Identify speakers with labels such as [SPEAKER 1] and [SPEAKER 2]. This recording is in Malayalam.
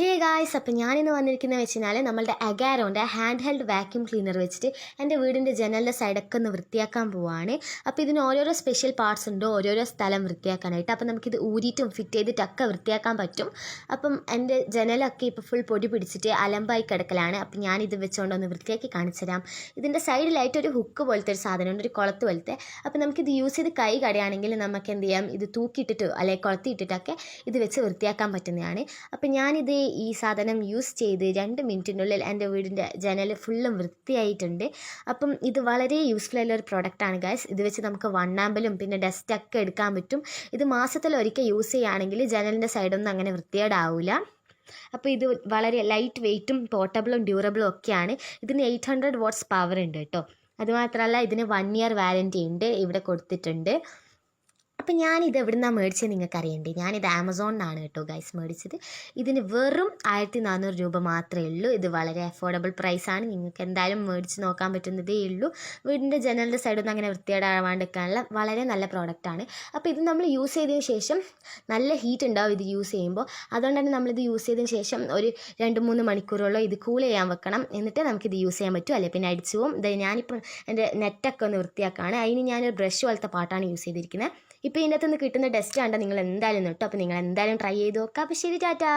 [SPEAKER 1] ഹേ ഗായ്സ് അപ്പം ഞാനിന്ന് വന്നിരിക്കുന്നത് വെച്ച് കഴിഞ്ഞാൽ നമ്മളുടെ അഗാരോന്റെ ഹാൻഡ് ഹെൽഡ് വാക്യൂം ക്ലീനർ വെച്ചിട്ട് എന്റെ വീടിന്റെ ജനലിന്റെ സൈഡൊക്കെ ഒന്ന് വൃത്തിയാക്കാൻ പോവാണ്. അപ്പോൾ ഇതിന് ഓരോരോ സ്പെഷ്യൽ പാർട്സ് ഉണ്ട് ഓരോരോ സ്ഥലം വൃത്തിയാക്കാനായിട്ട്. അപ്പം നമുക്കിത് ഊരിയിട്ടും ഫിറ്റ് ചെയ്തിട്ടൊക്കെ വൃത്തിയാക്കാൻ പറ്റും. അപ്പം എന്റെ ജനലൊക്കെ ഇപ്പോൾ ഫുൾ പൊടി പിടിച്ചിട്ട് അലമ്പായി കിടക്കലാണ്. അപ്പം ഞാനിത് വെച്ചുകൊണ്ട് ഒന്ന് വൃത്തിയാക്കി കാണിച്ചു തരാം ഇതിന്റെ സൈഡിലായിട്ട് ഒരു ഹുക്ക് പോലത്തെ ഒരു സാധനമുണ്ട് ഒരു കുളത്ത് പോലത്തെ. അപ്പം നമുക്കിത് യൂസ് ചെയ്ത് കൈ കടയാണെങ്കിൽ നമുക്ക് എന്ത് ചെയ്യാം? ഇത് തൂക്കിയിട്ടിട്ടോ അല്ലെങ്കിൽ കുളത്തിയിട്ടിട്ടൊക്കെ ഇത് വെച്ച് വൃത്തിയാക്കാൻ പറ്റുന്നതാണ്. അപ്പം ഞാനിത് ഈ സാധനം യൂസ് ചെയ്ത് രണ്ട് മിനിറ്റിനുള്ളിൽ എന്റെ വീടിന്റെ ജനൽ ഫുള്ളും വൃത്തിയായിട്ടുണ്ട്. അപ്പം ഇത് വളരെ യൂസ്ഫുൾ ആയിട്ടുള്ള ഒരു പ്രോഡക്റ്റാണ് ഗൈസ് ഇത് വെച്ച് നമുക്ക് വണ്ണാമ്പലും പിന്നെ ഡസ്റ്റൊക്കെ എടുക്കാൻ പറ്റും. ഇത് മാസത്തിൽ ഒരിക്കൽ യൂസ് ചെയ്യുകയാണെങ്കിൽ ജനലിന്റെ സൈഡൊന്നും അങ്ങനെ വൃത്തികേടാവില്ല അപ്പോൾ ഇത് വളരെ ലൈറ്റ് വെയ്റ്റും പോർട്ടബിളും ഡ്യൂറബിളും ഒക്കെയാണ്. ഇതിന് എയ്റ്റ് ഹൺഡ്രഡ് വാട്ട്സ് പവർ ഉണ്ട് കേട്ടോ. അതുമാത്രമല്ല ഇതിന് വൺ ഇയർ വാരന്റി ഉണ്ട്. ഇവിടെ കൊടുത്തിട്ടുണ്ട്. അപ്പം ഞാനിത് എവിടെ നിന്നാണ് മേടിച്ചത് നിങ്ങൾക്ക് അറിയണ്ടേ ഞാനിത് ആമസോണിനാണ് കേട്ടോ ഗൈസ് മേടിച്ചത്. ഇതിന് വെറും ആയിരത്തി നാനൂറ് രൂപ മാത്രമേ ഉള്ളൂ. ഇത് വളരെ അഫോർഡബിൾ പ്രൈസാണ് നിങ്ങൾക്ക് എന്തായാലും മേടിച്ച് നോക്കാൻ പറ്റുന്നതേ ഉള്ളൂ. വീടിന്റെ ജനലിന്റെ സൈഡിൽ നിന്ന് അങ്ങനെ വൃത്തിയേടാവാണ്ടിരിക്കാനുള്ള വളരെ നല്ല പ്രോഡക്റ്റാണ് അപ്പോൾ ഇത് നമ്മൾ യൂസ് ചെയ്തതിന് ശേഷം നല്ല ഹീറ്റ് ഉണ്ടാവും ഇത് യൂസ് ചെയ്യുമ്പോൾ. അതുകൊണ്ട് തന്നെ നമ്മളിത് യൂസ് ചെയ്തതിന് ശേഷം ഒരു രണ്ട് മൂന്ന് മണിക്കൂറോളം ഇത് കൂൾ ചെയ്യാൻ വെക്കണം. എന്നിട്ട് നമുക്കിത് യൂസ് ചെയ്യാൻ പറ്റും. അല്ലെങ്കിൽ പിന്നെ അടിച്ചു പോകും ഇത് ഞാനിപ്പോൾ എന്റെ നെറ്റൊക്കെ ഒന്ന് വൃത്തിയാക്കുകയാണ് അതിന് ഞാനൊരു ബ്രഷ് പോലത്തെ പാട്ടാണ് യൂസ് ചെയ്തിരിക്കുന്നത്. ഇപ്പോൾ ഇതിനകത്ത് നിന്ന് കിട്ടുന്ന ഡസ്റ്റ് കണ്ടാൽ നിങ്ങൾ എന്തായാലും നിട്ടോ. അപ്പോൾ നിങ്ങൾ എന്തായാലും ട്രൈ ചെയ്ത് നോക്കുക അപ്പോൾ ശരി ടാറ്റാ.